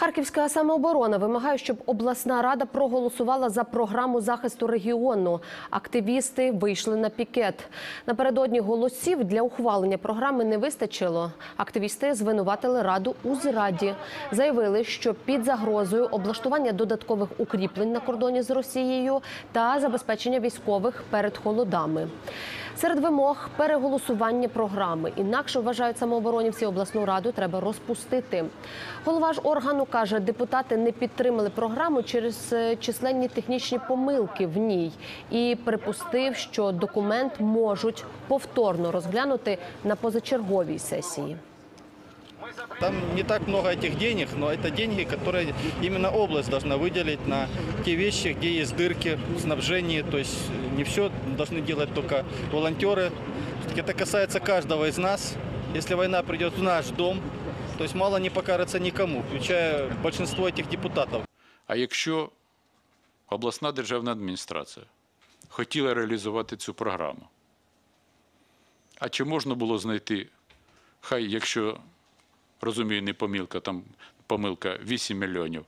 Харківська самооборона вимагає, щоб обласна рада проголосувала за програму захисту регіону. Активісти вийшли на пікет. Напередодні голосів для ухвалення програми не вистачило. Активісти звинуватили раду у зраді. Заявили, що під загрозою облаштування додаткових укріплень на кордоні з Росією та забезпечення військових перед холодами. Серед вимог переголосування програми. Інакше вважають самооборонівці обласну раду треба розпустити. Голова ж органу каже, депутати не підтримали програму через е, численні технічні помилки в ній і припустив, що документ можуть повторно розглянути на позачерговій сесії. Там не так много этих денег, но это деньги, которые именно область должна выделить на те вещи, где есть дырки в снабжении. То есть не все должны делать только волонтеры. Всё-таки Это касается каждого из нас. Если война придет в наш дом, то есть мало не покажется никому, включая большинство этих депутатов. А якщо обласна державна адміністрація хотіла реалізувати цю програму, а чи можна було знайти, хай, якщо розумію, не помилка, там помилка 8 мільйонів,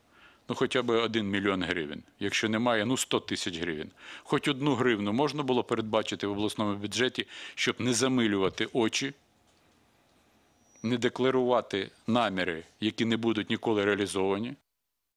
ну хоча б 1 мільйон гривень. Якщо немає, ну 100 тисяч гривень. Хоч одну гривну можна було передбачити в обласному бюджеті, щоб не замилювати очі, не декларувати наміри, які не будуть ніколи реалізовані.